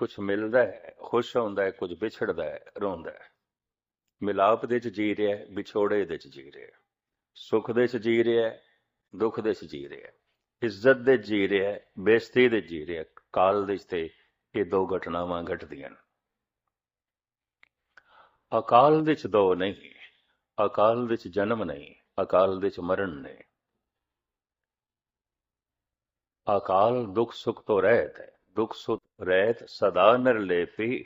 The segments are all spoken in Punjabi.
ਕੁਝ ਮਿਲਦਾ ਹੈ ਖੁਸ਼ ਹੁੰਦਾ ਹੈ ਕੁਝ ਵਿਛੜਦਾ ਹੈ ਰੋਂਦਾ ਹੈ ਮਿਲਾਪ ਦੇ ਚ ਜੀ ਰਿਹਾ ਹੈ ਵਿਛੋੜੇ ਦੇ ਚ ਜੀ ਰਿਹਾ ਹੈ ਸੁੱਖ ਦੇ ਚ ਜੀ ਰਿਹਾ ਹੈ ਦੁੱਖ ਦੇ ਚ ਜੀ ਰਿਹਾ ਹੈ ਇੱਜ਼ਤ ਦੇ ਜੀ ਰਿਹਾ ਹੈ ਬੇਇੱਜ਼ਤੀ ਦੇ ਜੀ ਰਿਹਾ ਕਾਲ ਦੇ ਤੇ ਇਹ ਦੋ ਘਟਨਾਵਾਂ ਘਟਦੀਆਂ ਨੇ ਅਕਾਲ ਵਿੱਚ ਦੋ ਨਹੀਂ ਅਕਾਲ ਵਿੱਚ ਜਨਮ ਨਹੀਂ ਅਕਾਲ ਦੇ ਚ ਮਰਨ ਨਹੀਂ ਅਕਾਲ ਦੁੱਖ ਸੁਖ ਤੋਂ ਰਹਿਤ ਹੈ ਦੁੱਖ ਸੁਖ ਰਹਿਤ ਸਦਾ ਨਿਰਲੇਪੀ,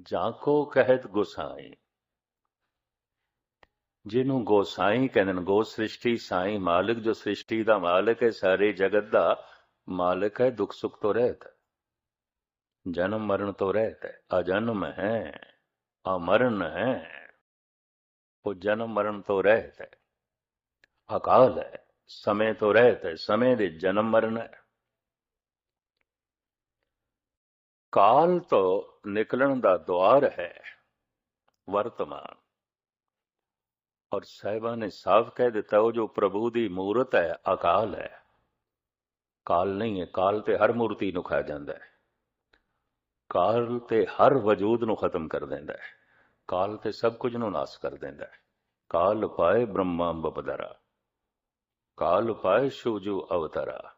ਜਾਂ ਕੋ ਕਹਿਤ ਗੁਸਾਈ। ਜਿਹਨੂੰ ਗੋਸਾਈ ਕਹਿੰਦੇ ਨੇ, ਗੋ ਸ੍ਰਿਸ਼ਟੀ ਸਾਈ ਮਾਲਕ, ਜੋ ਸ੍ਰਿਸ਼ਟੀ ਦਾ ਮਾਲਕ ਹੈ, ਸਾਰੇ ਜਗਤ ਦਾ ਮਾਲਕ ਹੈ, ਦੁੱਖ ਸੁਖ ਤੋਂ ਰਹਿਤ ਜਨਮ ਮਰਨ ਤੋਂ ਰਹਿਤ ਹੈ, ਅਜਨਮ ਹੈ, ਅਮਰਨ ਹੈ। ਉਹ ਜਨਮ ਮਰਨ ਤੋਂ ਰਹਿਤ ਹੈ, ਅਕਾਲ ਹੈ, ਸਮੇਂ ਤੋਂ ਰਹਿਤ ਹੈ, ਸਮੇਂ ਦੇ ਜਨਮ ਮਰਨ ਹੈ। ਕਾਲ ਤੋਂ ਨਿਕਲਣ ਦਾ ਦੁਆਰ ਹੈ ਵਰਤਮਾਨ। ਔਰ ਸਾਹਿਬਾਂ ਨੇ ਸਾਫ਼ ਕਹਿ ਦਿੱਤਾ, ਉਹ ਜੋ ਪ੍ਰਭੂ ਦੀ ਮੂਰਤ ਹੈ, ਅਕਾਲ ਹੈ। ਕਾਲ ਨਹੀਂ ਹੈ, ਕਾਲ ਤੇ ਹਰ ਮੂਰਤੀ ਨੂੰ ਖਾ ਜਾਂਦਾ ਹੈ। ਕਾਲ ਤੇ ਹਰ ਵਜੂਦ ਨੂੰ ਖਤਮ ਕਰ ਦਿੰਦਾ ਹੈ। ਕਾਲ ਤੇ ਸਭ ਕੁਝ ਨੂੰ ਨਾਸ ਕਰ ਦਿੰਦਾ ਹੈ। ਕਾਲ ਪਾਏ ਬ੍ਰਹਮਾ ਬਪਦਰਾ ਕਾਲ ਪਾਏ ਸ਼ੂਜੂ ਅਵਤਰਾ,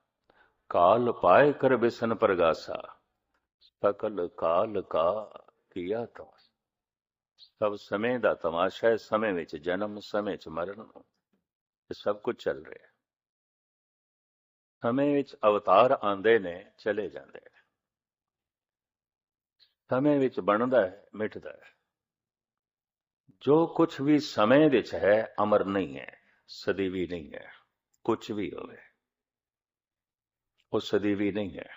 ਕਾਲ ਪਾਏ ਕਰ ਬਿਸਨ ਪ੍ਰਗਾਸਾ ਸਕਲ ਕਾਲ ਕਾ ਕੀਆ ਤੋ ਸਭ ਸਮੇਂ ਦਾ ਤਮਾਸ਼ਾ ਹੈ ਸਮੇਂ ਵਿੱਚ ਜਨਮ ਸਮੇਂ ਚ ਮਰਨ ਇਹ ਸਭ ਕੁਝ ਚੱਲ ਰਿਹਾ ਹੈ ਸਮੇਂ ਵਿੱਚ ਅਵਤਾਰ ਆਉਂਦੇ ਨੇ ਚਲੇ ਜਾਂਦੇ ਨੇ ਸਮੇਂ ਵਿੱਚ ਬਣਦਾ ਹੈ ਮਿਟਦਾ ਹੈ ਜੋ ਕੁਝ ਵੀ ਸਮੇਂ ਵਿੱਚ ਹੈ ਅਮਰ ਨਹੀਂ ਹੈ ਸਦੀਵੀ ਨਹੀਂ ਹੈ ਕੁਝ ਵੀ ਹੋਵੇ ਉਹ ਸਦੀਵੀ ਨਹੀਂ ਹੈ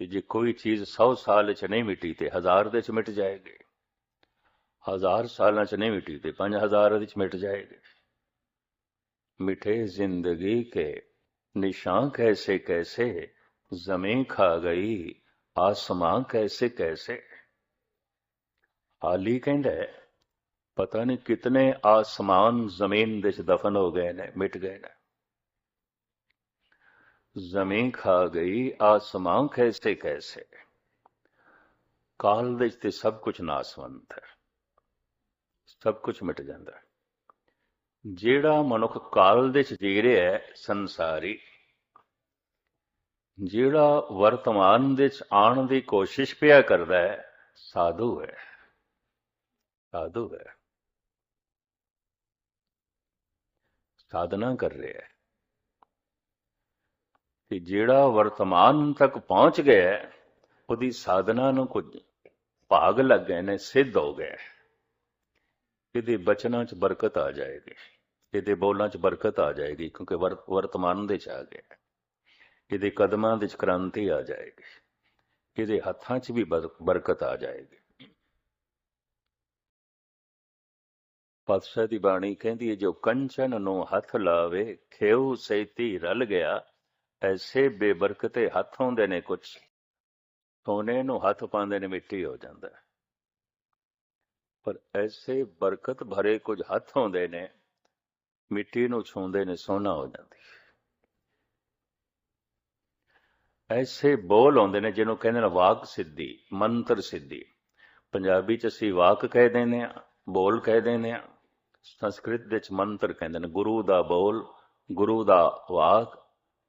ਕਿ ਜੇ ਕੋਈ ਚੀਜ਼ 100 ਸਾਲ ਵਿੱਚ ਨਹੀਂ ਮਿਟੀ ਤੇ ਹਜ਼ਾਰ ਦੇ ਚ ਮਿਟ ਜਾਏਗੀ ਹਜ਼ਾਰ ਸਾਲਾਂ ਚ ਨਹੀਂ ਮਿਟੀ ਤੇ 5000 ਵਿੱਚ ਮਿਟ ਜਾਏਗੀ मिठे जिंदगी के निशान कैसे कैसे जमीन खा गई ਆਸਮਾਨ ਕੈਸੇ ਕੈਸੇ ਹਾਲੀ ਕਹਿੰਦਾ ਹੈ, ਪਤਾ ਨਹੀਂ ਕਿਤਨੇ ਆਸਮਾਨ ਜ਼ਮੀਨ ਦੇ ਚ ਦਫਨ ਹੋ ਗਏ ਨੇ ਮਿਟ ਗਏ ਖਾ ਗਈ ਆਸਮਾਨ ਕੈਸੇ ਕੈਸੇ? ਕਾਲ ਦੇ ਤੇ ਸਭ ਕੁਝ ਨਾਸਵੰਤ ਹੈ। ਸਭ ਕੁਝ ਮਿਟ ਜਾਂਦਾ ਹੈ। ਜਿਹੜਾ ਮਨੁੱਖ ਕਾਲ ਦੇ ਚ ਜੀ ਰਿਹਾ ਹੈ, ਸੰਸਾਰੀ, ਜਿਹੜਾ ਵਰਤਮਾਨ ਦੇ ਚ ਆਉਣ ਦੀ ਕੋਸ਼ਿਸ਼ ਪਿਆ ਕਰਦਾ ਹੈ, ਸਾਧੂ ਹੈ। ਸਾਧੂ ਹੈ। ਸਾਧਨਾ ਕਰ ਰਿਹਾ ਹੈ। ਕਿ ਜਿਹੜਾ ਵਰਤਮਾਨ ਤੱਕ ਪਹੁੰਚ ਗਿਆ ਉਹਦੀ ਸਾਧਨਾ ਨੂੰ ਕੁਝ ਭਾਗ ਲੱਗ ਗਏ ਨੇ, ਸਿੱਧ ਹੋ ਗਏ ਇਹਦੇ ਬਚਨਾਂ 'ਚ ਬਰਕਤ ਆ ਜਾਏਗੀ, ਇਹਦੇ ਬੋਲਾਂ 'ਚ ਬਰਕਤ ਆ ਜਾਏਗੀ, ਕਿਉਂਕਿ ਵਰਤਮਾਨ ਦੇ 'ਚ ਆ ਗਿਆ ਇਹਦੇ ਕਦਮਾਂ ਦੇ 'ਚ ਕ੍ਰਾਂਤੀ ਆ ਜਾਏਗੀ, ਇਹਦੇ ਹੱਥਾਂ 'ਚ ਵੀ ਬਰ- ਬਰਕਤ ਆ ਜਾਏਗੀ। ਪਾਤਸ਼ਾਹ ਦੀ ਬਾਣੀ ਕਹਿੰਦੀ ਹੈ, ਜੋ ਕੰਚਨ ਨੂੰ ਹੱਥ ਲਾਵੇ, ਖੇਉ ਸੇਤੀ ਰਲ ਗਿਆ ਐਸੇ ਬੇਬਰਕਤੇ ਹੱਥ ਆਉਂਦੇ ਨੇ ਕੁਝ ਸੋਨੇ ਨੂੰ ਹੱਥ ਪਾਉਂਦੇ ਨੇ, ਮਿੱਟੀ ਹੋ ਜਾਂਦਾ ਪਰ ਐਸੇ ਬਰਕਤ ਭਰੇ ਕੁਝ ਹੱਥ ਆਉਂਦੇ ਨੇ, ਮਿੱਟੀ ਨੂੰ ਛੂੰਦੇ ਨੇ, ਸੋਨਾ ਹੋ ਜਾਂਦੀ ਐਸੇ ਬੋਲ ਆਉਂਦੇ ਨੇ, ਜਿਹਨੂੰ ਕਹਿੰਦੇ ਨੇ ਵਾਕ ਸਿੱਧੀ, ਮੰਤਰ ਸਿੱਧੀ। ਪੰਜਾਬੀ ਚ ਅਸੀਂ ਵਾਕ ਕਹਿ ਦਿੰਦੇ ਆ ਬੋਲ ਕਹਿ ਦਿੰਦੇ ਆ ਸੰਸਕ੍ਰਿਤ ਵਿੱਚ ਮੰਤਰ ਕਹਿੰਦੇ ਨੇ, ਗੁਰੂ ਦਾ ਬੋਲ, ਗੁਰੂ ਦਾ ਵਾਕ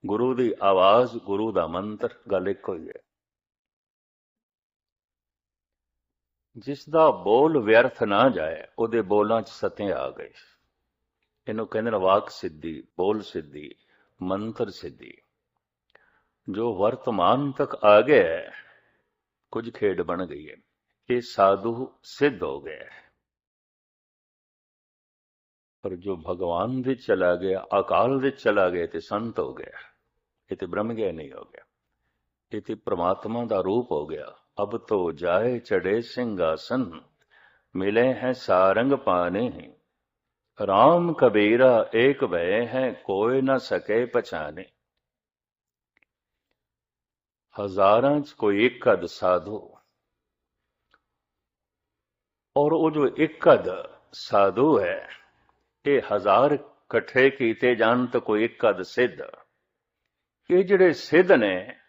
ਗੁਰੂ ਦੀ ਆਵਾਜ਼ ਗੁਰੂ ਦਾ ਮੰਤਰ ਗੱਲ ਇੱਕੋ ਹੀ ਹੈ। ਜਿਸ ਦਾ ਬੋਲ ਵਿਅਰਥ ਨਾ ਜਾਏ ਉਹਦੇ ਬੋਲਾਂ 'ਚ ਸਤਿ ਆ ਗਏ। ਇਹਨੂੰ ਕਹਿੰਦੇ ਨੇ ਵਾਕ ਸਿੱਧੀ ਬੋਲ ਸਿੱਧੀ ਮੰਤਰ ਸਿੱਧੀ। ਜੋ ਵਰਤਮਾਨ ਤੱਕ ਆ ਗਿਆ ਹੈ, ਕੁਝ ਖੇਡ ਬਣ ਗਈ ਹੈ। ਇਹ ਸਾਧੂ ਸਿੱਧ ਹੋ ਗਿਆ ਪਰ ਜੋ ਭਗਵਾਨ ਦੇ ਚਲਾ ਗਿਆ ਅਕਾਲ ਦੇ ਚਲਾ ਗਿਆ ਤੇ ਸੰਤ ਹੋ ਗਿਆ। ਇਹ ਤੇ ਬ੍ਰਹਮ ਗਿਆਨ ਨਹੀਂ ਹੋ ਗਿਆ। ਇਹ ਤੇ ਪ੍ਰਮਾਤਮਾ ਦਾ ਰੂਪ ਹੋ ਗਿਆ। ਅਬ ਤੋ ਜਾਏ ਚੜੇ ਸਿੰਘਾਸਨ, ਮਿਲੇ ਹੈ ਸਾਰੰਗ ਪਾਨੇ। ਰਾਮ ਕਬੀਰਾ ਏਕ ਭੈ ਹੈ, ਕੋਈ ਨਾ ਸਕੇ ਪਛਾਨੇ। ਹਜ਼ਾਰਾਂ ਚ ਕੋਈ ਇੱਕ ਅਦ ਸਾਧੂ। ਔਰ ਉਹ ਜੋ ਇੱਕ ਅਦ ਸਾਧੂ ਹੈ, ਇਹ ਹਜ਼ਾਰ ਇਕੱਠੇ ਕੀਤੇ ਜਾਣ ਤਾਂ ਕੋਈ ਇੱਕ ਅਦ ਸਿੱਧ। ਇਹ ਜਿਹੜੇ ਸਿੱਧ ਨੇ,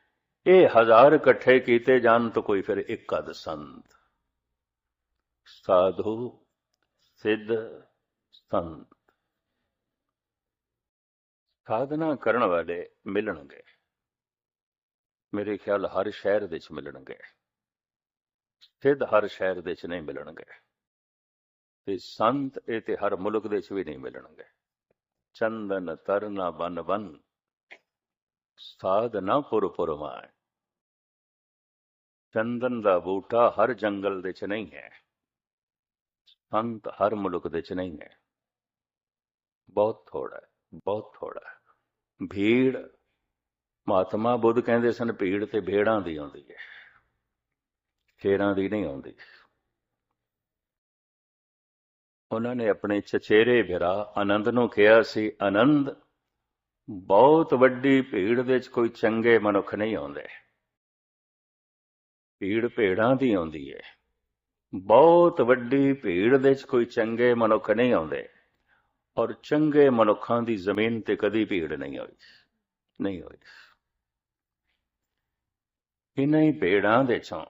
ਇਹ ਹਜ਼ਾਰ ਇਕੱਠੇ ਕੀਤੇ ਜਾਣ ਤਾਂ ਕੋਈ ਫਿਰ ਇੱਕ ਅਦ ਸੰਤ। ਸਾਧੂ, ਸਿੱਧ, ਸੰਤ। ਸਾਧਨਾ ਕਰਨ ਵਾਲੇ ਮਿਲਣਗੇ। ਮੇਰੇ ਖਿਆਲ ਹਰ ਸ਼ਹਿਰ ਵਿੱਚ ਮਿਲਣਗੇ। ਸਿੱਧ ਹਰ ਸ਼ਹਿਰ ਦੇ ਵਿੱਚ ਨਹੀਂ ਮਿਲਣਗੇ। ਤੇ ਸੰਤ ਇਹ ਤੇ ਹਰ ਮੁਲਕ ਦੇ ਵਿੱਚ ਵੀ ਨਹੀਂ ਮਿਲਣਗੇ। ਚੰਦਨ, ਤਰਨਾ ਬਨ ਬਨ ਸਾਧਨਾ ਪੁਰ ਪੁਰਮਾਏ। ਚੰਦਨ ਦਾ ਬੂਟਾ ਹਰ ਜੰਗਲ ਦੇ ਚ ਨਹੀਂ ਹੈ। ਸੰਤ ਹਰ ਮੁਲਕ ਦੇ ਚ ਨਹੀਂ ਹੈ। ਬਹੁਤ ਥੋੜਾ ਬਹੁਤ ਥੋੜਾ ਭੀੜ, ਮਹਾਤਮਾ ਬੁੱਧ ਕਹਿੰਦੇ ਸਨ ਭੀੜ ਤੇ ਭੇੜਾਂ ਦੀ ਆਉਂਦੀ ਹੈ। ਸ਼ੇਰਾਂ ਦੀ ਨਹੀਂ ਆਉਂਦੀ। ਉਹਨਾਂ ਨੇ ਆਪਣੇ ਚਚੇਰੇ ਭਰਾ ਆਨੰਦ ਨੂੰ ਕਿਹਾ ਸੀ, ਆਨੰਦ ਬਹੁਤ ਵੱਡੀ ਭੀੜ ਦੇ ਵਿੱਚ ਕੋਈ ਚੰਗੇ ਮਨੁੱਖ ਨਹੀਂ ਆਉਂਦੇ। ਭੀੜ ਭੇੜਾਂ ਦੀ ਆਉਂਦੀ ਹੈ ਬਹੁਤ ਵੱਡੀ ਭੀੜ ਦੇ ਵਿੱਚ ਕੋਈ ਚੰਗੇ ਮਨੁੱਖ ਨਹੀਂ ਆਉਂਦੇ। ਔਰ ਚੰਗੇ ਮਨੁੱਖਾਂ ਦੀ ਜ਼ਮੀਨ ਤੇ ਕਦੀ ਭੀੜ ਨਹੀਂ ਹੋਈ। ਨਹੀਂ ਹੋਈ। ਇਨਾਂ ਹੀ ਭੇੜਾਂ ਦੇ ਚੋਂ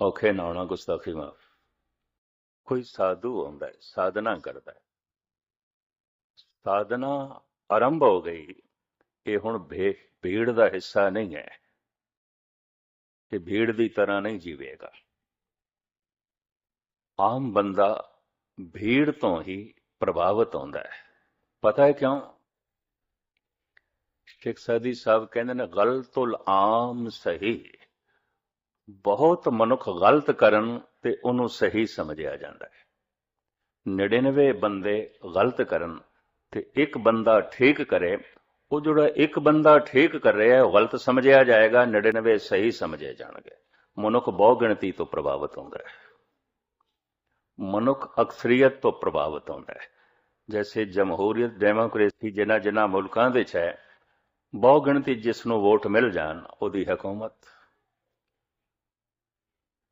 ਔਖੇ ਨਾਉਣਾ ਗੁਸਤਾਖੀ ਮਾਫ। ਕੋਈ ਸਾਧੂ ਆਉਂਦਾ ਹੈ, ਸਾਧਨਾ ਕਰਦਾ ਹੈ। ਸਾਧਨਾ ਆਰੰਭ ਹੋ ਗਈ ਇਹ ਹੁਣ ਭੀੜ ਦਾ ਹਿੱਸਾ ਨਹੀਂ ਹੈ ਕਿ ਭੀੜ ਦੀ ਤਰ੍ਹਾਂ ਨਹੀਂ ਜੀਵੇਗਾ। ਆਮ ਬੰਦਾ ਭੀੜ ਤੋਂ ਹੀ ਪ੍ਰਭਾਵਿਤ ਹੁੰਦਾ ਹੈ। ਪਤਾ ਹੈ ਕਿਉਂ? ਸ਼ੇਖ ਸਾਦੀ ਸਾਹਿਬ ਕਹਿੰਦੇ ਨੇ ਗਲਤੁਲ ਆਮ ਸਹੀ। ਬਹੁਤ ਮਨੁੱਖ ਗਲਤ ਕਰਨ ਤੇ ਉਹਨੂੰ ਸਹੀ ਸਮਝਿਆ ਜਾਂਦਾ ਹੈ। 99 ਬੰਦੇ ਗਲਤ ਕਰਨ ਤੇ ਇੱਕ ਬੰਦਾ ਠੀਕ ਕਰੇ, ਉਹ ਜਿਹੜਾ ਇੱਕ ਬੰਦਾ ਠੀਕ ਕਰ ਰਿਹਾ ਹੈ, ਉਹ ਗਲਤ ਸਮਝਿਆ ਜਾਏਗਾ 99 ਸਹੀ ਸਮਝੇ ਜਾਣਗੇ। ਮਨੁੱਖ ਬਹੁ ਗਿਣਤੀ ਤੋਂ ਪ੍ਰਭਾਵਿਤ ਹੁੰਦਾ ਹੈ। ਮਨੁੱਖ ਅਕਸਰੀਅਤ ਤੋਂ ਪ੍ਰਭਾਵਿਤ ਹੁੰਦਾ ਹੈ। ਜੈਸੇ ਜਮਹੂਰੀਅਤ ਡੈਮੋਕ੍ਰੇਸੀ ਜਿਨ੍ਹਾਂ ਜਿਨ੍ਹਾਂ ਮੁਲਕਾਂ ਦੇ ਚ ਹੈ ਬਹੁ ਗਿਣਤੀ ਜਿਸ ਨੂੰ ਵੋਟ ਮਿਲ ਜਾਣ, ਉਹਦੀ ਹਕੂਮਤ।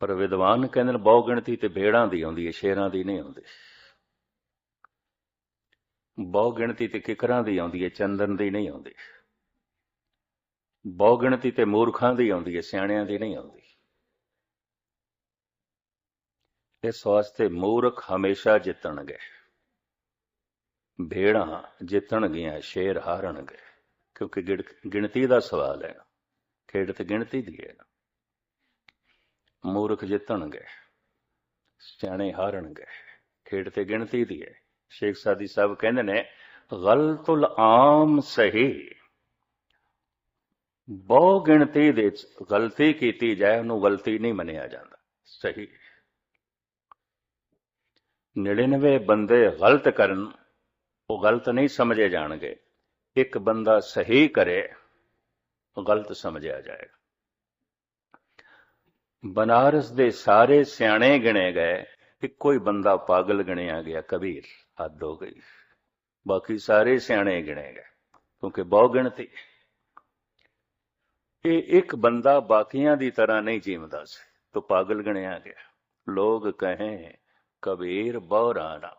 ਪਰ ਵਿਦਵਾਨ ਕਹਿੰਦੇ ਨੇ ਬਹੁ ਗਿਣਤੀ ਤੇ ਭੇੜਾਂ ਦੀ ਆਉਂਦੀ ਹੈ, ਸ਼ੇਰਾਂ ਦੀ ਨਹੀਂ ਆਉਂਦੀ। ਬਹੁ ਗਿਣਤੀ ਤੇ ਕਿਕਰਾਂ ਦੀ ਆਉਂਦੀ ਹੈ, ਚੰਦਨ ਦੀ ਨਹੀਂ ਆਉਂਦੀ। ਬਹੁ ਗਿਣਤੀ ਤੇ ਮੂਰਖਾਂ ਦੀ ਆਉਂਦੀ ਹੈ, ਸਿਆਣਿਆਂ ਦੀ ਨਹੀਂ ਆਉਂਦੀ। ਇਸ ਵਾਸਤੇ ਮੂਰਖ ਹਮੇਸ਼ਾ ਜਿੱਤਣਗੇ। ਭੇੜਾਂ ਜਿੱਤਣਗੀਆਂ, ਸ਼ੇਰ ਹਾਰਨਗੇ। ਕਿਉਂਕਿ ਗਿਣਤੀ ਦਾ ਸਵਾਲ ਹੈ। ਖੇਡ ਤੇ ਗਿਣਤੀ ਦੀ ਹੈ। ਮੂਰਖ ਜਿੱਤਣਗੇ, ਸਿਆਣੇ ਹਾਰਨਗੇ। ਖੇਡ ਤੇ ਗਿਣਤੀ ਦੀ ਹੈ। ਸ਼ੇਖ ਸਾਦੀ ਸਾਹਿਬ ਕਹਿੰਦੇ ਨੇ, ਗਲਤੁਲ ਆਮ ਸਹੀ। ਬਹੁ ਗਿਣਤੀ ਦੇ ਗਲਤੀ ਕੀਤੀ ਜਾਏ, ਉਹਨੂੰ ਗਲਤੀ ਨਹੀਂ ਮੰਨਿਆ ਜਾਂਦਾ। ਸਹੀ। 99 ਬੰਦੇ ਗਲਤ ਕਰਨ, ਉਹ ਗਲਤ ਨਹੀਂ ਸਮਝੇ ਜਾਣਗੇ। ਇੱਕ ਬੰਦਾ ਸਹੀ ਕਰੇ, ਉਹ ਗਲਤ ਸਮਝਿਆ ਜਾਏਗਾ। ਬਨਾਰਸ ਦੇ ਸਾਰੇ ਸਿਆਣੇ ਗਿਣੇ ਗਏ ਇੱਕੋ ਹੀ ਬੰਦਾ ਪਾਗਲ ਗਿਣਿਆ ਗਿਆ, ਕਬੀਰ। ਹੱਦ ਹੋ ਗਈ। ਬਾਕੀ ਸਾਰੇ ਸਿਆਣੇ ਗਿਣੇ ਗਏ, ਕਿਉਂਕਿ ਬਹੁ ਗਿਣਤੀ। ਇਹ ਇੱਕ ਬੰਦਾ ਬਾਕੀਆਂ ਦੀ ਤਰ੍ਹਾਂ ਨਹੀਂ ਜੀਵਦਾ ਸੀ, ਤੋ ਪਾਗਲ ਗਿਣਿਆ ਗਿਆ। ਲੋਗ ਕਹੇ, ਕਬੀਰ ਬਹੁਰਾਣਾ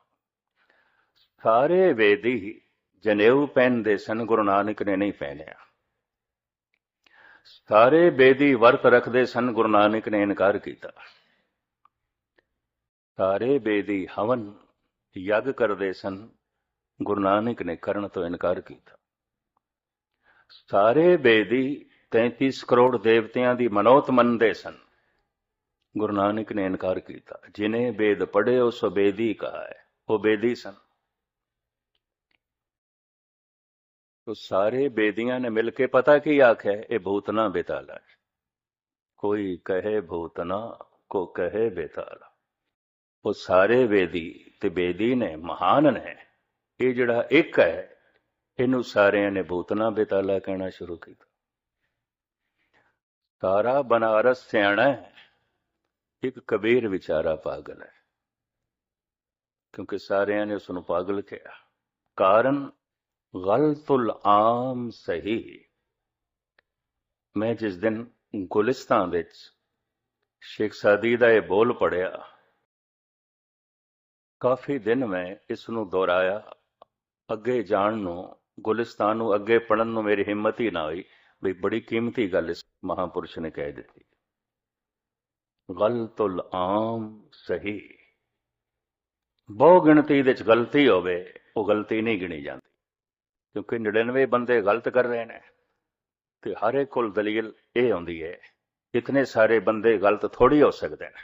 ਸਾਰੇ ਵੇਦੀ ਜਨੇਊ ਪਹਿਨਦੇ ਸਨ, ਗੁਰੂ ਨਾਨਕ ਨੇ ਨਹੀਂ ਪਹਿਨਿਆ। ਸਾਰੇ ਬੇਦੀ ਵਰਤ ਰੱਖਦੇ ਸਨ, ਗੁਰੂ ਨਾਨਕ ਨੇ ਇਨਕਾਰ ਕੀਤਾ। ਸਾਰੇ ਬੇਦੀ ਹਵਨ ਯਗ ਕਰਦੇ ਸਨ। ਗੁਰੂ ਨਾਨਕ ਨੇ ਕਰਨ ਤੋਂ ਇਨਕਾਰ ਕੀਤਾ। ਸਾਰੇ ਬੇਦੀ 33 ਕਰੋੜ ਦੇਵਤਿਆਂ ਦੀ ਮਨੋਤ ਮੰਨਦੇ ਸਨ। ਗੁਰੂ ਨਾਨਕ ਨੇ ਇਨਕਾਰ ਕੀਤਾ। ਜਿਨੇ ਬੇਦ ਪੜੇ ਉਸ ਬੇਦੀ ਕਹਾ ਹੈ ਉਹ ਬੇਦੀ ਸਨ। ਤੋ ਸਾਰੇ ਬੇਦੀਆਂ ਨੇ ਮਿਲ ਕੇ ਪਤਾ ਕੀ ਆਖਿਆ? ਇਹ ਭੂਤਨਾ ਬੇਤਾਲਾ ਕੋਈ ਕਹੇ ਭੂਤਨਾ ਕੋ ਕਹੇ ਬੇਤਾਲਾ ਉਹ ਸਾਰੇ ਵੇਦੀ ਤੇ ਬੇਦੀ ਨੇ ਮਹਾਨ ਨੇ ਇਹ ਜਿਹੜਾ ਇੱਕ ਹੈ, ਇਹਨੂੰ ਸਾਰਿਆਂ ਨੇ ਬੂਤਨਾ ਬੇਤਾਲਾ ਕਹਿਣਾ ਸ਼ੁਰੂ ਕੀਤਾ। ਸਾਰਾ ਬਨਾਰਸ ਸਿਆਣਾ ਹੈ, ਇੱਕ ਕਬੀਰ ਵਿਚਾਰਾ ਪਾਗਲ ਹੈ। ਕਿਉਂਕਿ ਸਾਰਿਆਂ ਨੇ ਉਸ ਨੂੰ ਪਾਗਲ ਕਿਹਾ। ਕਾਰਨ, ਗਲਤੁਲ ਆਮ ਸਹੀ। ਮੈਂ ਜਿਸ ਦਿਨ ਗੁਲਿਸਤਾਨ ਵਿੱਚ ਸ਼ੇਖ ਸਾਦੀ ਦਾ ਇਹ ਬੋਲ ਪੜਿਆ ਕਾਫੀ ਦਿਨ ਮੈਂ ਇਸ ਨੂੰ ਦੁਹਰਾਇਆ। ਅੱਗੇ ਜਾਣ ਨੂੰ, ਗੁਲਿਸਤਾਨ ਨੂੰ, ਅੱਗੇ ਪੜਨ ਨੂੰ ਮੇਰੀ ਹਿੰਮਤ ਹੀ ਨਾ ਹੋਈ ਵੀ ਬੜੀ ਕੀਮਤੀ ਗੱਲ ਇਸ ਮਹਾਪੁਰਸ਼ ਨੇ ਕਹਿ ਦਿੱਤੀ। ਗਲਤੁਲ ਆਮ ਸਹੀ। ਬਹੁ ਗਿਣਤੀ ਦੇ ਵਿੱਚ ਗਲਤੀ ਹੋਵੇ, ਉਹ ਗਲਤੀ ਨਹੀਂ ਗਿਣੀ ਜਾਂਦੀ। ਕਿਉਂਕਿ 99 ਬੰਦੇ ਗਲਤ ਕਰ ਰਹੇ ਨੇ ਤੇ ਹਰ ਇੱਕ ਕੋਲ ਦਲੀਲ ਇਹ ਆਉਂਦੀ ਹੈ, ਇਤਨੇ ਸਾਰੇ ਬੰਦੇ ਗਲਤ ਥੋੜੀ ਹੋ ਸਕਦੇ ਨੇ।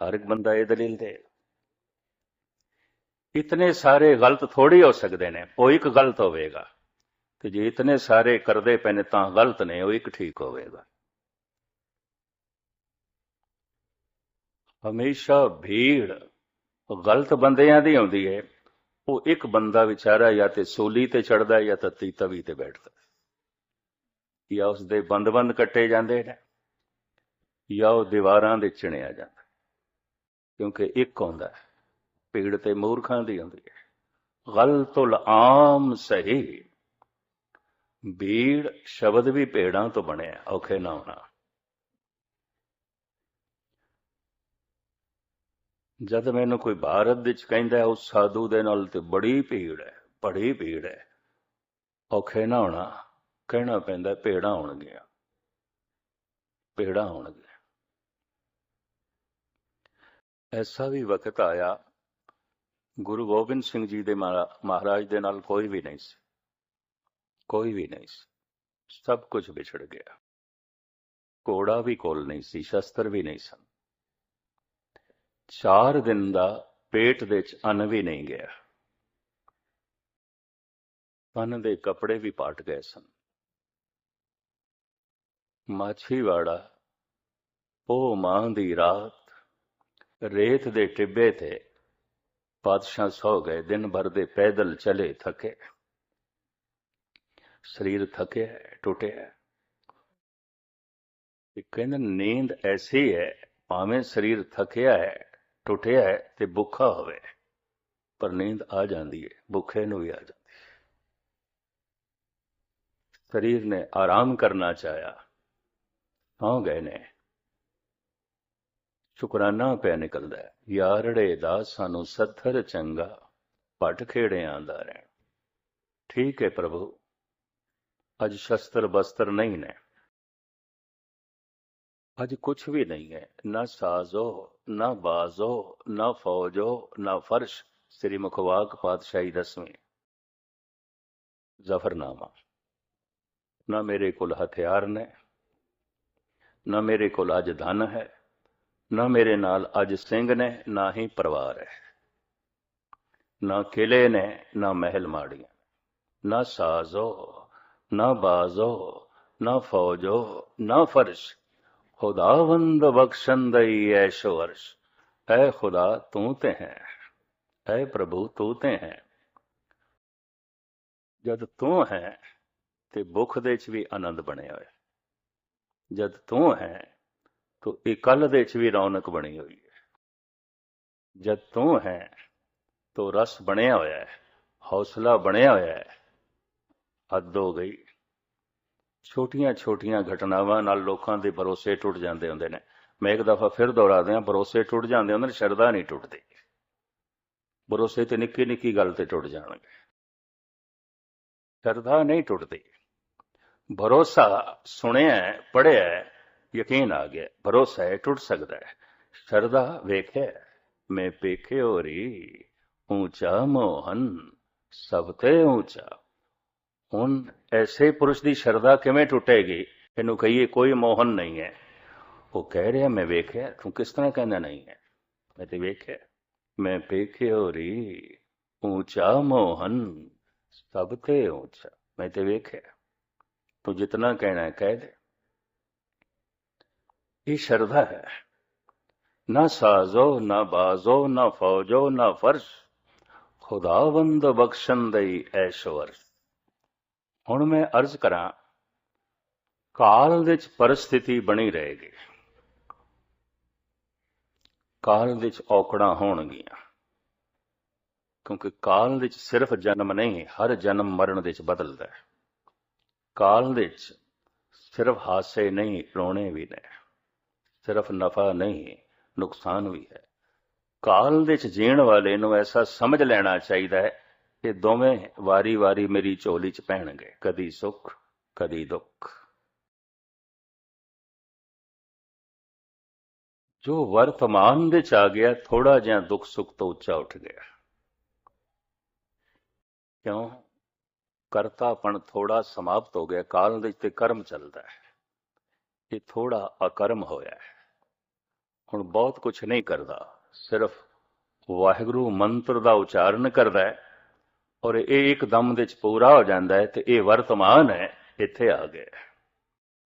ਹਰ ਇੱਕ ਬੰਦਾ ਇਹ ਦਲੀਲ ਦੇ। ਇਤਨੇ ਸਾਰੇ ਗਲਤ ਥੋੜੀ ਹੋ ਸਕਦੇ ਨੇ ਉਹ ਇੱਕ ਗਲਤ ਹੋਵੇਗਾ ਤੇ ਜੇ ਇਤਨੇ ਸਾਰੇ ਕਰਦੇ ਪਏ ਨੇ ਤਾਂ ਗਲਤ ਨੇ ਉਹ ਇੱਕ ਠੀਕ ਹੋਵੇਗਾ ਹਮੇਸ਼ਾ ਭੀੜ ਗਲਤ ਬੰਦਿਆਂ ਦੀ ਆਉਂਦੀ ਹੈ ਉਹ ਇੱਕ ਬੰਦਾ ਵਿਚਾਰਾ ਜਾਂ ਤੇ ਸੋਲੀ ਤੇ ਚੜਦਾ ਜਾਂ ਤਤੀ ਤਵੀ ਤੇ ਬੈਠਦਾ ਜਾਂ ਉਸ ਦੇ ਬੰਦ-ਬੰਦ ਕੱਟੇ ਜਾਂਦੇ ਨੇ ਜਾਂ ਉਹ ਦੀਵਾਰਾਂ ਦੇ ਚਿਣਿਆ ਜਾਂਦਾ ਕਿਉਂਕਿ ਇੱਕ ਹੁੰਦਾ ਹੈ ਭੀੜ ਤੇ ਮੂਰਖਾਂ ਦੀ ਹੁੰਦੀ ਹੈ। ਗਲਤੁਲ ਆਮ ਸਹੀ। ਭੀੜ ਸ਼ਬਦ ਵੀ ਭੇੜਾਂ ਤੋਂ ਬਣਿਆ ਔਖੇ ਨਾ ਹੋਣਾ। ਜਦ ਮੈਨੂੰ ਕੋਈ ਭਾਰਤ ਵਿੱਚ ਕਹਿੰਦਾ ਉਸ ਸਾਧੂ ਦੇ ਨਾਲ ਤੇ ਬੜੀ ਭੀੜ ਹੈ, ਬੜੀ ਭੀੜ ਹੈ। ਔਖੇ ਨਾ ਹੋਣਾ, ਕਹਿਣਾ ਪੈਂਦਾ ਭੇੜਾਂ ਹੋਣਗੀਆਂ। ਭੇੜਾਂ ਹੋਣਗੀਆਂ। ਐਸਾ ਵੀ ਵਕਤ ਆਇਆ ਗੁਰੂ ਗੋਬਿੰਦ ਸਿੰਘ ਜੀ ਦੇ ਮਹਾਰਾਜ ਦੇ ਨਾਲ ਕੋਈ ਵੀ ਨਹੀਂ ਸੀ। ਕੋਈ ਵੀ ਨਹੀਂ ਸੀ। ਸਭ ਕੁਝ ਵਿਛੜ ਗਿਆ। ਕੋੜਾ ਵੀ ਕੋਲ ਨਹੀਂ ਸੀ, ਸ਼ਸਤਰ ਵੀ ਨਹੀਂ ਸਨ। ਚਾਰ ਦਿਨ ਦਾ ਪੇਟ ਦੇ ਵਿੱਚ ਅੰਨ ਵੀ ਨਹੀਂ ਗਿਆ। ਅੰਨ ਦੇ ਕੱਪੜੇ ਵੀ ਪਾਟ ਗਏ ਸਨ। ਮਾਛੀਵਾੜਾ ਉਹ ਮਾਂ ਦੀ ਰਾਤ, ਰੇਤ ਦੇ ਟਿੱਬੇ ਤੇ ਪਾਤਸ਼ਾਹ ਸੌ ਗਏ, ਦਿਨ ਭਰ ਦੇ ਪੈਦਲ ਚਲੇ ਥਕੇ। ਸਰੀਰ ਥਕਿਆ, ਟੁੱਟਿਆ। ਇਹ ਕਹਿੰਦੇ ਨੀਂਦ ਐਸੀ ਹੈ, ਭਾਵੇਂ ਸਰੀਰ ਥਕਿਆ ਹੈ, ਟੁੱਟਿਆ ਹੈ ਤੇ ਭੁੱਖਾ ਹੋਵੇ, ਪਰ ਨੀਂਦ ਆ ਜਾਂਦੀ ਹੈ, ਭੁੱਖੇ ਨੂੰ ਵੀ ਆ ਜਾਂਦੀ ਹੈ। ਸਰੀਰ ਨੇ ਆਰਾਮ ਕਰਨਾ ਚਾਹਿਆ, ਸੌ ਗਏ ਨੇ। ਸ਼ੁਕਰਾਨਾ ਪੈ ਨਿਕਲਦਾ ਹੈ। ਯਾਰੜੇ ਦਾ ਸਾਨੂੰ ਸੱਥਰ ਚੰਗਾ, ਪਟ ਖੇੜਿਆਂ ਦਾ ਰਹਿਣ। ਠੀਕ ਹੈ ਪ੍ਰਭੂ, ਅੱਜ ਸ਼ਸਤਰ ਬਸਤਰ ਨਹੀਂ ਨੇ। ਅੱਜ ਕੁਝ ਵੀ ਨਹੀਂ ਹੈ, ਨਾ ਸਾਜ਼ੋ, ਨਾ ਬਾਜ਼ੋ, ਨਾ ਫੌਜੋ, ਨਾ ਫਰਸ਼, ਸ੍ਰੀ ਮੁਖਵਾਕ ਪਾਤਸ਼ਾਹੀ ਦਸਵੇਂ। ਜ਼ਫਰਨਾਮਾ। ਨਾ ਮੇਰੇ ਕੋਲ ਹਥਿਆਰ ਨੇ, ਨਾ ਮੇਰੇ ਕੋਲ ਅੱਜ ਧਨ ਹੈ ਨਾ ਮੇਰੇ ਨਾਲ ਅੱਜ ਸਿੰਘ ਨੇ, ਨਾ ਹੀ ਪਰਿਵਾਰ ਹੈ। ਨਾ ਕਿਲੇ ਨੇ, ਨਾ ਮਹਿਲ ਮਾੜੀਆਂ। ਨਾ ਸਾਜ਼ੋ, ਨਾ ਬਾਜ਼ੋ, ਨਾ ਫੌਜੋ, ਨਾ ਫਰਸ਼। ਖੁਦਾਵੰਦ ਬਖਸ਼ੰਦਈ ਐਸ਼ੋ ਅਰਸ਼ ਐ ਖੁਦਾ ਤੂੰ ਤੇ ਹੈ। ਐ ਪ੍ਰਭੂ ਤੂੰ ਤੇ ਹੈ। ਜਦ ਤੂੰ ਹੈ, ਤੇ ਭੁੱਖ ਦੇ ਚ ਵੀ ਆਨੰਦ ਬਣਿਆ ਹੋਇਆ। ਜਦ ਤੂੰ ਹੈ ਤੋ ਇਕੱਲ ਦੇ ਚ ਵੀ ਰੌਣਕ ਬਣੀ ਹੋਈ ਹੈ। ਜਦ ਤੂੰ ਹੈ, ਤੋ ਰਸ ਬਣਿਆ ਹੋਇਆ ਹੈ, ਹੌਸਲਾ ਬਣਿਆ ਹੋਇਆ ਹੈ ਹੱਦ ਹੋ ਗਈ। ਛੋਟੀਆਂ-ਛੋਟੀਆਂ ਘਟਨਾਵਾਂ ਨਾਲ ਲੋਕਾਂ ਦੇ ਭਰੋਸੇ ਟੁੱਟ ਜਾਂਦੇ ਹੁੰਦੇ ਨੇ। ਮੈਂ ਇੱਕ ਦਫਾ ਫਿਰ ਦੁਹਰਾ ਦਿਆਂ, ਭਰੋਸੇ ਟੁੱਟ ਜਾਂਦੇ ਹੁੰਦੇ ਨੇ, ਸ਼ਰਧਾ ਨਹੀਂ ਟੁੱਟਦੀ। ਭਰੋਸੇ ਤੇ ਨਿੱਕੀ ਨਿੱਕੀ ਗੱਲ ਤੇ ਟੁੱਟ ਜਾਣਗੇ। ਸ਼ਰਧਾ ਨਹੀਂ ਟੁੱਟਦੀ। ਭਰੋਸਾ ਸੁਣਿਆ ਪੜਿਆ ਯਕੀਨ ਆ ਗਿਆ, ਭਰੋਸਾ ਹੈ ਟੁੱਟ ਸਕਦਾ ਹੈ। ਸ਼ਰਧਾ ਵੇਖੇ, ਮੈਂ ਪੇਖੇ ਹੋਰੀ ਉੱਚਾ ਮੋਹਨ, ਸਭ ਤੇ ਉੱਚਾ ਹੁਣ ਐਸੇ ਪੁਰਸ਼ ਦੀ ਸ਼ਰਧਾ ਕਿਵੇਂ ਟੁੱਟੇਗੀ? ਇਹਨੂੰ ਕਹੀਏ ਕੋਈ ਮੋਹਨ ਨਹੀਂ ਹੈ। ਉਹ ਕਹਿ ਰਿਹਾ, ਮੈਂ ਵੇਖਿਆ, ਤੂੰ ਕਿਸ ਤਰ੍ਹਾਂ ਕਹਿੰਦਾ ਨਹੀਂ ਹੈ? ਮੈਂ ਤੇ ਵੇਖਿਆ, ਮੈਂ ਵੇਖਿਓ ਰੀ ਉੱਚਾ ਮੋਹਨ, ਸਭ ਤੇ ਉੱਚਾ ਮੈਂ ਤੇ ਵੇਖਿਆ, ਤੂੰ ਜਿਤਨਾ ਕਹਿਣਾ ਕਹਿ ਦੇ। ਇਹ ਸ਼ਰਧਾ ਹੈ। ਨਾ ਸਾਜ਼ੋ, ਨਾ ਬਾਜ਼ੋ, ਨਾ ਫੌਜੋ, ਨਾ ਫਰਸ਼ ਖੁਦਾਵੰਦ ਬਖਸ਼ੰਦਈ ਐਸ਼ਵਰਸ਼ ਹੁਣ ਮੈਂ ਅਰਜ਼ ਕਰਾਂ, ਕਾਲ ਵਿੱਚ ਪਰਸਥਿਤੀ ਬਣੀ ਰਹੇਗੀ। ਕਾਲ ਵਿੱਚ ਔਕੜਾਂ ਹੋਣਗੀਆਂ। ਕਿਉਂਕਿ ਕਾਲ ਵਿੱਚ ਸਿਰਫ ਜਨਮ ਨਹੀਂ, ਹਰ ਜਨਮ ਮਰਨ ਵਿੱਚ ਬਦਲਦਾ ਹੈ। ਕਾਲ ਵਿੱਚ ਸਿਰਫ ਹਾਸੇ ਨਹੀਂ, ਰੋਣੇ ਵੀ ਨੇ। ਸਿਰਫ ਨਫਾ ਨਹੀਂ, ਨੁਕਸਾਨ ਵੀ ਹੈ। ਕਾਲ ਦੇ ਵਿੱਚ ਜੀਣ ਵਾਲੇ ਨੂੰ ਐਸਾ ਸਮਝ ਲੈਣਾ ਚਾਹੀਦਾ ਹੈ ਕਿ ਦੋਵੇਂ ਵਾਰੀ-ਵਾਰੀ ਮੇਰੀ ਝੋਲੀ 'ਚ ਪੈਣਗੇ, ਕਦੀ ਸੁੱਖ, ਕਦੀ ਦੁੱਖ। ਜੋ ਵਰਤਮਾਨ ਦੇ ਚ ਆ ਗਿਆ, ਥੋੜਾ ਜਿਹਾ ਦੁੱਖ ਸੁੱਖ ਤੋਂ ਉੱਚਾ ਉੱਠ ਗਿਆ। ਕਿਉਂ? ਕਰਤਾਪਣ ਥੋੜਾ ਸਮਾਪਤ ਹੋ ਗਿਆ, ਕਾਲ ਦੇ ਤੇ ਕਰਮ ਚੱਲਦਾ ਹੈ। ਇਹ ਥੋੜਾ ਅਕਰਮ ਹੋਇਆ ਹੈ। ਹੁਣ ਬਹੁਤ ਕੁਝ ਨਹੀਂ ਕਰਦਾ। ਸਿਰਫ ਵਾਹਿਗੁਰੂ ਮੰਤਰ ਦਾ ਉਚਾਰਨ ਕਰਦਾ ਹੈ ਔਰ ਇਹ ਇੱਕਦਮ ਦੇ ਚ ਪੂਰਾ ਹੋ ਜਾਂਦਾ ਹੈ ਤੇ ਇਹ ਵਰਤਮਾਨ ਹੈ, ਇੱਥੇ ਆ ਗਿਆ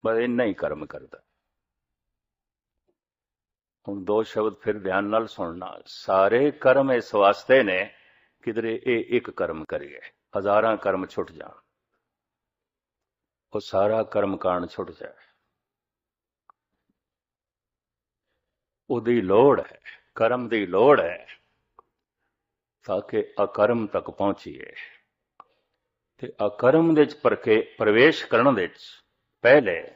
ਬਸ ਇੰਨਾ ਹੀ ਕਰਮ ਕਰਦਾ। ਹੁਣ ਦੋ ਸ਼ਬਦ ਫਿਰ ਧਿਆਨ ਨਾਲ ਸੁਣਨਾ। ਸਾਰੇ ਕਰਮ ਇਸ ਵਾਸਤੇ ਨੇ ਕਿਧਰੇ ਇਹ ਇੱਕ ਕਰਮ ਕਰੀਏ। ਹਜ਼ਾਰਾਂ ਕਰਮ ਛੁੱਟ ਜਾਣ। ਉਹ ਸਾਰਾ ਕਰਮ ਕਾਂਡ ਛੁੱਟ ਜਾਏ। ਉਹਦੀ ਲੋੜ ਹੈ, ਕਰਮ ਦੀ ਲੋੜ ਹੈ, ਤਾਂ ਕਿ ਅਕਰਮ ਤੱਕ ਪਹੁੰਚੀਏ। ਤੇ ਅਕਰਮ ਦੇ ਵਿੱਚ ਪਰਕੇ ਪ੍ਰਵੇਸ਼ ਕਰਨ ਦੇ ਵਿੱਚ ਪਹਿਲੇ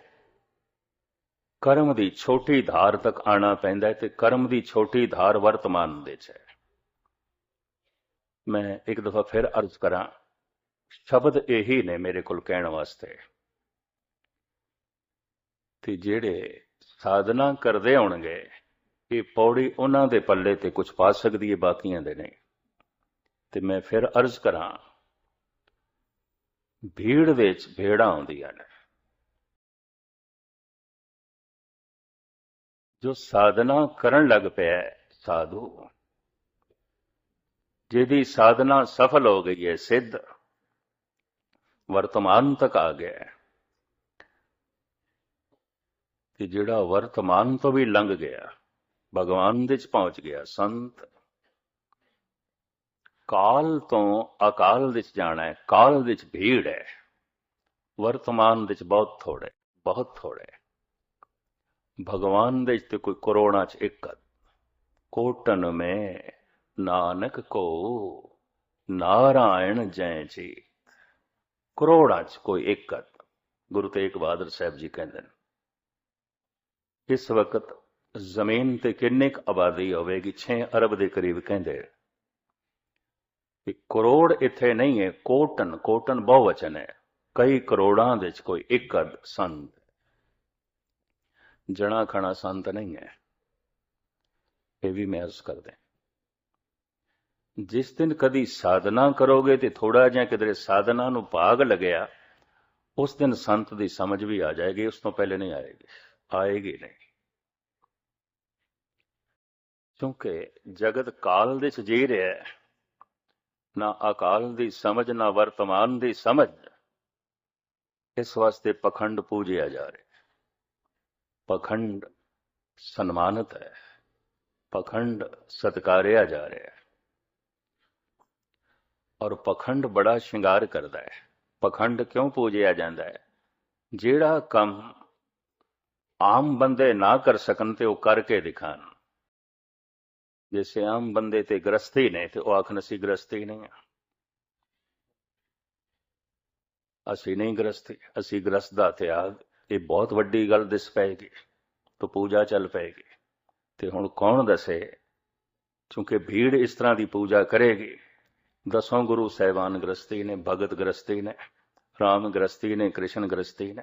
ਕਰਮ ਦੀ ਛੋਟੀ ਧਾਰ ਤੱਕ ਆਣਾ ਪੈਂਦਾ ਤੇ ਕਰਮ ਦੀ ਛੋਟੀ ਧਾਰ ਵਰਤਮਾਨ ਦੇ ਵਿੱਚ ਹੈ। ਮੈਂ ਇੱਕ ਦਫਾ ਫਿਰ ਅਰਜ਼ ਕਰਾਂ, ਸ਼ਬਦ ਇਹੀ ਨੇ ਮੇਰੇ ਕੋਲ ਕਹਿਣ ਵਾਸਤੇ ਤੇ ਜਿਹੜੇ ਸਾਧਨਾ ਕਰਦੇ ਹੋਣਗੇ ਇਹ ਪੌੜੀ ਉਹਨਾਂ ਦੇ ਪੱਲੇ ਤੇ ਕੁਝ ਪਾ ਸਕਦੀ ਹੈ ਬਾਕੀਆਂ ਦੇ ਨਹੀਂ। ਤੇ ਮੈਂ ਫਿਰ ਅਰਜ਼ ਕਰਾਂ, ਭੀੜ ਵਿੱਚ ਭੇੜਾਂ ਆਉਂਦੀਆਂ ਨੇ। ਜੋ ਸਾਧਨਾ ਕਰਨ ਲੱਗ ਪਿਆ ਸਾਧੂ, ਜਿਹਦੀ ਸਾਧਨਾ ਸਫਲ ਹੋ ਗਈ ਹੈ ਸਿੱਧ, ਵਰਤਮਾਨ ਤੱਕ ਆ ਗਿਆ ਤੇ ਜਿਹੜਾ ਵਰਤਮਾਨ ਤੋਂ ਵੀ ਲੰਘ ਗਿਆ ਭਗਵਾਨ ਦੇ ਚ ਪਹੁੰਚ ਗਿਆ। ਸੰਤ ਕਾਲ ਤੋਂ ਅਕਾਲ ਵਿੱਚ ਜਾਣਾ ਹੈ, ਕਾਲ ਵਿੱਚ ਭੀੜ ਹੈ। ਵਰਤਮਾਨ ਵਿੱਚ ਬਹੁਤ ਥੋੜੇ ਬਹੁਤ ਥੋੜੇ ਭਗਵਾਨ ਦੇ ਤੇ ਕੋਈ ਕਰੋੜਾਂ ਚ ਇੱਕ ਕੋਟਨ ਮੇ ਨਾਨਕ ਕੋ ਨਾਰਾਇਣ ਜੈ ਜੀ ਕਰੋੜਾਂ ਚ ਕੋਈ ਇੱਕ ਗੁਰੂ ਤੇਗ ਬਹਾਦਰ ਸਾਹਿਬ ਜੀ ਕਹਿੰਦੇ ਨੇ, ਇਸ ਵਕਤ ਜ਼ਮੀਨ ਤੇ ਕਿੰਨੀ ਕੁ ਆਬਾਦੀ ਹੋਵੇਗੀ? 6 ਅਰਬ ਦੇ ਕਰੀਬ ਕਹਿੰਦੇ ਕਿ ਕਰੋੜ ਇੱਥੇ ਨਹੀਂ ਹੈ, ਕੋਟਨ ਕੋਟਨ ਬਹੁਵਚਨ ਹੈ। ਕਈ ਕਰੋੜਾਂ ਦੇ ਚ ਕੋਈ ਇੱਕ ਅਦ ਸੰਤ। ਜਣਾ ਖਣਾ ਸੰਤ ਨਹੀਂ ਹੈ। ਇਹ ਵੀ ਮੈਂ ਅਰਜ਼ ਕਰਦੇ ਜਿਸ ਦਿਨ ਕਦੀ ਸਾਧਨਾ ਕਰੋਗੇ ਤੇ ਥੋੜਾ ਜਿਹਾ ਕਿਧਰੇ ਸਾਧਨਾ ਨੂੰ ਭਾਗ ਲੱਗਿਆ, ਉਸ ਦਿਨ ਸੰਤ ਦੀ ਸਮਝ ਵੀ ਆ ਜਾਏਗੀ, ਉਸ ਤੋਂ ਪਹਿਲੇ ਨਹੀਂ ਆਏਗੀ। ਆਏਗੀ ਨਹੀਂ। ਕਿਉਂਕਿ ਜਗਤ ਕਾਲ ਦੇ ਚ ਜੀ ਰਿਹਾ ਨਾ ਅਕਾਲ ਦੀ ਸਮਝ, ਨਾ ਵਰਤਮਾਨ ਦੀ ਸਮਝ। ਇਸ ਵਾਸਤੇ ਪਖੰਡ ਪੂਜਿਆ ਜਾ ਰਿਹਾ ਪਖੰਡ ਸਨਮਾਨਿਤ ਹੈ। ਪਖੰਡ ਸਤਕਾਰਿਆ ਜਾ ਰਿਹਾ ਹੈ। ਔਰ ਪਖੰਡ ਬੜਾ ਸ਼ਿੰਗਾਰ ਕਰਦਾ ਹੈ। ਪਖੰਡ ਕਿਉਂ ਪੂਜਿਆ ਜਾਂਦਾ ਹੈ? ਜਿਹੜਾ ਕੰਮ ਆਮ ਬੰਦੇ ਨਾ ਕਰ ਸਕਣ ਤੇ ਉਹ ਕਰਕੇ ਦਿਖਾਣ। ਜਿਵੇਂ ਆਮ ਬੰਦੇ ਤੇ ਗ੍ਰਸਤੀ ਨੇ ਤੇ ਉਹ ਆਖਣ ਅਸੀਂ ਗ੍ਰਸਤੀ ਨਹੀਂ ਆ। ਅਸੀਂ ਨਹੀਂ ਗ੍ਰਸਤੀ ਅਸੀਂ ਗ੍ਰਸਤ ਦਾ ਤਿਆਗ। ਇਹ ਬਹੁਤ ਵੱਡੀ ਗੱਲ ਦਿਸ ਪਏਗੀ ਤਾਂ ਪੂਜਾ ਚੱਲ ਪਏਗੀ। ਤੇ ਹੁਣ ਕੌਣ ਦੱਸੇ? ਕਿਉਂਕਿ ਭੀੜ ਇਸ ਤਰ੍ਹਾਂ ਦੀ ਪੂਜਾ ਕਰੇਗੀ। ਦਸੋਂ ਗੁਰੂ ਸਹਿਬਾਨ ਗ੍ਰਸਤੀ ਨੇ, ਭਗਤ ਗ੍ਰਸਤੀ ਨੇ, ਰਾਮ ਗ੍ਰਸਤੀ ਨੇ, ਕ੍ਰਿਸ਼ਨ ਗ੍ਰਸਤੀ ਨੇ।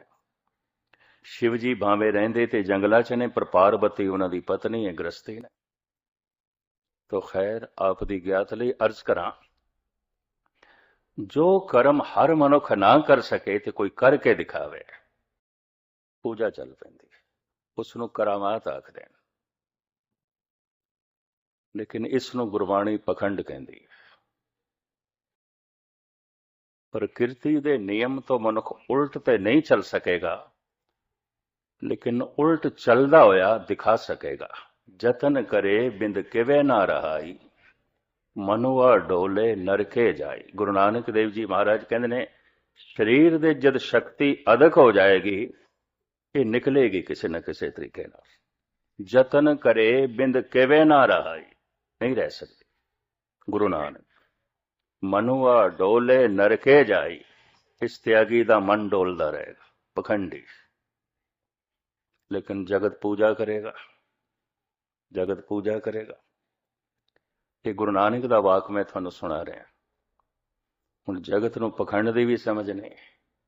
ਸ਼ਿਵ ਜੀ ਭਾਵੇਂ ਰਹਿੰਦੇ ਤੇ ਜੰਗਲਾਂ 'ਚ ਨੇ, ਪਰ ਪਾਰਬਤੀ ਉਹਨਾਂ ਦੀ ਪਤਨੀ ਹੈ ਗ੍ਰਸਤੀ ਨੇ। ਤੋ ਖੈਰ, ਆਪ ਦੀ ਗਿਆਤ ਲਈ ਅਰਜ਼ ਕਰਾਂ, ਜੋ ਕਰਮ ਹਰ ਮਨੁੱਖ ਨਾ ਕਰ ਸਕੇ ਤੇ ਕੋਈ ਕਰਕੇ ਦਿਖਾਵੇ, ਪੂਜਾ ਚੱਲ ਪੈਂਦੀ ਉਸ ਨੂੰ ਕਰਾਮਾਤ ਆਖਦੇ ਨੇ ਲੇਕਿਨ ਇਸ ਨੂੰ ਗੁਰਬਾਣੀ ਪਖੰਡ ਕਹਿੰਦੀ ਹੈ। ਪ੍ਰਕਿਰਤੀ ਦੇ ਨਿਯਮ ਤੋਂ ਮਨੁੱਖ ਉਲਟ ਤੇ ਨਹੀਂ ਚੱਲ ਸਕੇਗਾ, ਲੇਕਿਨ ਉਲਟ ਚੱਲਦਾ ਹੋਇਆ ਦਿਖਾ ਸਕੇਗਾ। ਜਤਨ ਕਰੇ ਬਿੰਦ ਕਿਵੇਂ ਨਾ ਰਹਾਈ। ਮਨੁਆ ਡੋਲੇ ਨਰਕੇ ਜਾਈ ਗੁਰੂ ਨਾਨਕ ਦੇਵ ਜੀ ਮਹਾਰਾਜ ਕਹਿੰਦੇ ਨੇ, ਸਰੀਰ ਦੇ ਜਦ ਸ਼ਕਤੀ ਅਧਕ ਹੋ ਜਾਏਗੀ, ਇਹ ਨਿਕਲੇਗੀ ਕਿਸੇ ਨਾ ਕਿਸੇ ਤਰੀਕੇ ਨਾਲ। ਯਤਨ ਕਰੇ ਬਿੰਦ ਕਿਵੇਂ ਨਾ ਰਹਾਈ, ਨਹੀਂ ਰਹਿ ਸਕਦੀ। ਗੁਰੂ ਨਾਨਕ, ਮਨੁਆ ਡੋਲੇ ਨਰਕੇ ਜਾਈ ਇਸ ਤਿਆਗੀ ਦਾ ਮਨ ਡੋਲਦਾ ਰਹੇਗਾ, ਪਖੰਡੀ। ਲੇਕਿਨ ਜਗਤ ਪੂਜਾ ਕਰੇਗਾ। ਜਗਤ ਪੂਜਾ ਕਰੇਗਾ। ਇਹ ਗੁਰੂ ਨਾਨਕ ਦਾ ਵਾਕ ਮੈਂ ਤੁਹਾਨੂੰ ਸੁਣਾ ਰਿਹਾ ਹੁਣ ਜਗਤ ਨੂੰ ਪਖੰਡ ਦੀ ਵੀ ਸਮਝ ਨਹੀਂ,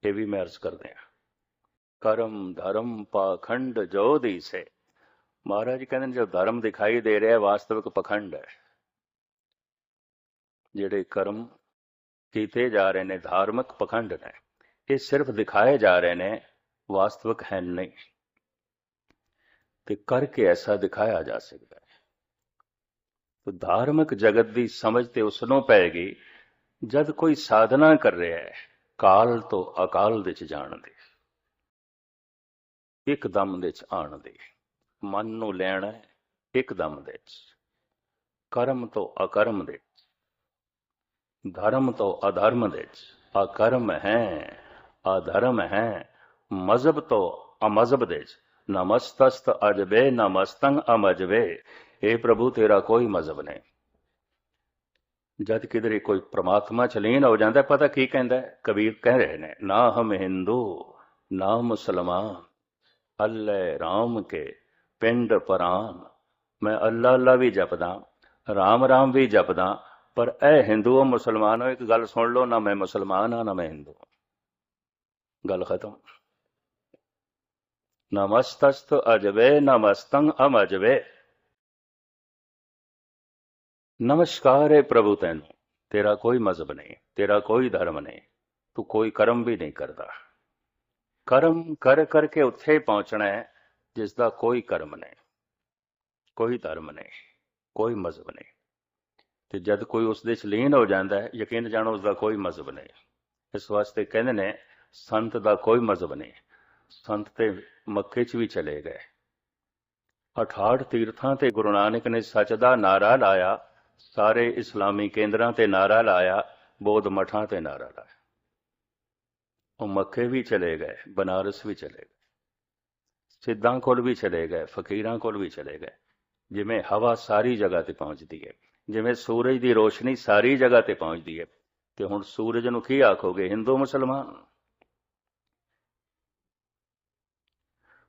ਇਹ ਵੀ ਮੈਂ ਅਰਜ਼ ਕਰਦੇ ਹਾਂ। ਕਰਮ ਧਰਮ ਪਾਖੰਡ ਜੋ ਦੀਸੇ। ਮਹਾਰਾਜ ਕਹਿੰਦੇ ਨੇ, ਜੋ ਧਰਮ ਦਿਖਾਈ ਦੇ ਰਿਹਾ ਵਾਸਤਵਿਕ ਪਖੰਡ ਹੈ। ਜਿਹੜੇ ਕਰਮ ਕੀਤੇ ਜਾ ਰਹੇ ਨੇ, ਧਾਰਮਿਕ ਪਖੰਡ ਨੇ, ਇਹ ਸਿਰਫ ਦਿਖਾਏ ਜਾ ਰਹੇ ਨੇ, ਵਾਸਤਵਿਕ ਹੈ ਨਹੀਂ। ਤੇ ਕਰਕੇ ਐਸਾ ਦਿਖਾਇਆ ਜਾ ਸਕਦਾ ਹੈ। ਤਾਂ ਧਾਰਮਿਕ ਜਗਤ ਦੀ ਸਮਝ ਤੇ ਉਸ ਨੂੰ ਪੈਗੀ ਜਦ ਕੋਈ ਸਾਧਨਾ ਕਰ ਰਿਹਾ ਹੈ, ਕਾਲ ਤੋਂ ਅਕਾਲ ਵਿੱਚ ਜਾਣ ਦੇ। ਇੱਕਦਮ ਵਿੱਚ ਆਣ ਦੇ। ਮਨ ਨੂੰ ਲੈਣਾ ਇੱਕਦਮ ਦੇ ਵਿੱਚ। ਕਰਮ ਤੋਂ ਅਕਰਮ ਦੇ। ਧਰਮ ਤੋਂ ਅਧਰਮ ਦੇ ਅਕਰਮ ਹੈ, ਅਧਰਮ ਹੈ, ਮਜ਼ਹਬ ਤੋਂ ਅਮਜ਼ਹਬ ਦੇ ਵਿੱਚ ਨਮਸਤਸਤ ਅਜਬੇ ਨਮਸਤੰ ਅਮਜਵੇ। ਪ੍ਰਭੂ, ਤੇਰਾ ਕੋਈ ਮਜ਼ਹਬ ਨਹੀਂ। ਜਦ ਕਿਧਰੇ ਕੋਈ ਪ੍ਰਮਾਤਮਾ ਚ ਹੋ ਜਾਂਦਾ, ਪਤਾ ਕੀ ਕਹਿੰਦਾ? ਕਬੀਰ ਕਹਿ ਰਹੇ ਨੇ ਨਾ ਹਮ ਹਿੰਦੂ ਨਾ ਮੁਸਲਮਾਨ ਅੱਲੇ ਰਾਮ ਕੇ ਪਿੰਡ ਪਰਾਨ। ਮੈਂ ਅੱਲਾ ਅੱਲਾ ਵੀ ਜਪਦਾ, ਰਾਮ ਰਾਮ ਵੀ ਜਪਦਾ, ਪਰ ਇਹ ਹਿੰਦੂ ਹਿੰਦੂਓ ਮੁਸਲਮਾਨੋ ਇੱਕ ਗੱਲ ਸੁਣ ਲਓ, ਨਾ ਮੈਂ ਮੁਸਲਮਾਨ ਹਾਂ, ਨਾ ਮੈਂ ਹਿੰਦੂ। ਗੱਲ ਖਤਮ। ਨਮਸਤਸਤ ਅਜਵੇ, ਨਮਸਤੰ ਅਮਜਵੇ। ਨਮਸਕਾਰ ਹੈ ਪ੍ਰਭੂ ਤੈਨੂੰ, ਤੇਰਾ ਕੋਈ ਮਜ਼ਹਬ ਨਹੀਂ, ਤੇਰਾ ਕੋਈ ਧਰਮ ਨਹੀਂ, ਤੂੰ ਕੋਈ ਕਰਮ ਵੀ ਨਹੀਂ ਕਰਦਾ। ਕਰਮ ਕਰ ਕਰਕੇ ਉੱਥੇ ਪਹੁੰਚਣਾ ਹੈ, ਜਿਸ ਦਾ ਕੋਈ ਕਰਮ ਨਹੀਂ, ਕੋਈ ਧਰਮ ਨਹੀਂ, ਕੋਈ ਮਜ਼ਹਬ ਨਹੀਂ। ਤੇ ਜਦ ਕੋਈ ਉਸ ਦੇ ਚ ਹੋ ਜਾਂਦਾ ਹੈ, ਯਕੀਨ ਜਾਣੋ ਉਸ ਦਾ ਕੋਈ ਮਜ਼ਹਬ ਨਹੀਂ। ਇਸ ਵਾਸਤੇ ਕਹਿੰਦੇ ਨੇ, ਸੰਤ ਦਾ ਕੋਈ ਮਜ਼ਹਬ ਨਹੀਂ। ਸੰਤ ਤੇ ਮੱਕੇ 'ਚ ਵੀ ਚਲੇ ਗਏ। 68 ਤੀਰਥਾਂ ਤੇ ਗੁਰੂ ਨਾਨਕ ਨੇ ਸੱਚ ਦਾ ਨਾਰਾ ਲਾਇਆ, ਸਾਰੇ ਇਸਲਾਮੀ ਕੇਂਦਰਾਂ ਤੇ ਨਾਰਾ ਲਾਇਆ, ਬੋਧ ਮਠਾਂ ਤੇ ਨਾਰਾ ਲਾਇਆ। ਉਹ ਮੱਕੇ ਵੀ ਚਲੇ ਗਏ, ਬਨਾਰਸ ਵੀ ਚਲੇ ਗਏ। ਸਿੱਧਾਂ ਕੋਲ ਵੀ ਚਲੇ ਗਏ, ਫਕੀਰਾਂ ਕੋਲ ਵੀ ਚਲੇ ਗਏ। ਜਿਵੇਂ ਹਵਾ ਸਾਰੀ ਜਗ੍ਹਾ ਤੇ ਪਹੁੰਚਦੀ ਹੈ, ਜਿਵੇਂ ਸੂਰਜ ਦੀ ਰੋਸ਼ਨੀ ਸਾਰੀ ਜਗ੍ਹਾ ਤੇ ਪਹੁੰਚਦੀ ਹੈ, ਤੇ ਹੁਣ ਸੂਰਜ ਨੂੰ ਕੀ ਆਖੋਗੇ, ਹਿੰਦੂ ਮੁਸਲਮਾਨ?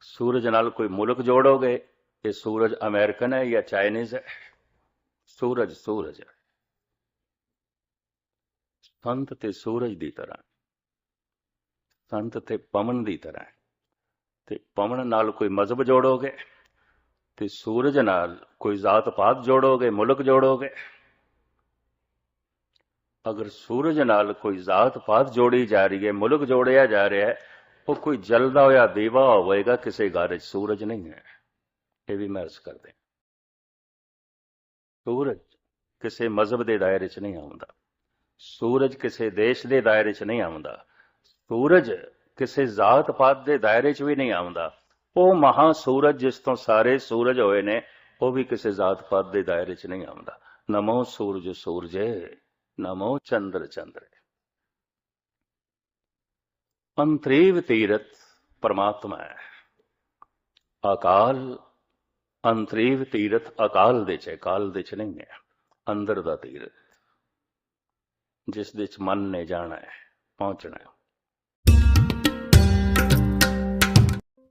ਸੂਰਜ ਨਾਲ ਕੋਈ ਮੁਲਕ ਜੋੜੋਗੇ? ਇਹ ਸੂਰਜ ਅਮਰੀਕਨ ਹੈ ਜਾਂ ਚਾਈਨੀਜ਼ ਹੈ? ਸੂਰਜ ਸੂਰਜ। ਹੈ ਸੰਤ ਤੇ ਸੂਰਜ ਦੀ ਤਰ੍ਹਾਂ। ਸੰਤ ਤੇ ਪਵਨ ਦੀ ਤਰ੍ਹਾਂ। ਤੇ ਪਵਨ ਨਾਲ ਕੋਈ ਮਜ਼ਹਬ ਜੋੜੋਗੇ? ਤੇ ਸੂਰਜ ਨਾਲ ਕੋਈ ਜ਼ਾਤ ਪਾਤ ਜੋੜੋਗੇ? ਮੁਲਕ ਜੋੜੋਗੇ? ਅਗਰ ਸੂਰਜ ਨਾਲ ਕੋਈ ਜ਼ਾਤ ਪਾਤ ਜੋੜੀ ਜਾ ਰਹੀ ਹੈ, ਮੁਲਕ ਜੋੜਿਆ ਜਾ ਰਿਹਾ ਹੈ ਉਹ ਕੋਈ ਜਲਦਾ ਹੋਇਆ ਦੀਵਾ ਹੋਵੇਗਾ, ਕਿਸੇ ਘਰ ਵਿੱਚ ਸੂਰਜ ਨਹੀਂ ਹੈ। ਇਹ ਵੀ ਮੈਂ ਅਰਜ਼ ਕਰਦੇ ਸੂਰਜ ਕਿਸੇ ਮਜ਼ਹਬ ਦੇ ਦਾਇਰੇ 'ਚ ਨਹੀਂ ਆਉਂਦਾ। ਸੂਰਜ ਕਿਸੇ ਦੇਸ਼ ਦੇ ਦਾਇਰੇ 'ਚ ਨਹੀਂ ਆਉਂਦਾ। ਸੂਰਜ ਕਿਸੇ ਜ਼ਾਤ ਪਾਤ ਦੇ ਦਾਇਰੇ 'ਚ ਵੀ ਨਹੀਂ ਆਉਂਦਾ। ਉਹ ਮਹਾ ਸੂਰਜ ਜਿਸ ਤੋਂ ਸਾਰੇ ਸੂਰਜ ਹੋਏ ਨੇ, ਉਹ ਵੀ ਕਿਸੇ ਜ਼ਾਤ ਪਾਤ ਦੇ ਦਾਇਰੇ 'ਚ ਨਹੀਂ ਆਉਂਦਾ। ਨਮੋ ਸੂਰਜ ਸੂਰਜੇ, ਨਮੋ ਚੰਦਰ ਚੰਦਰੇ। ਅੰਤਰੀਵ ਤੀਰਤ ਪਰਮਾਤਮਾ ਹੈ। ਅਕਾਲ, ਅੰਤਰੇਵ ਤੀਰਥ ਅਕਾਲ ਦੇ ਚ ਕਾਲ ਦੇ ਚ ਨਹੀਂ ਹੈ, ਅੰਦਰ ਦਾ ਤੀਰਥ। ਜਿਸ ਦੇ ਚ ਮਨ ਨੇ ਜਾਣਾ ਹੈ, ਪਹੁੰਚਣਾ ਹੈ।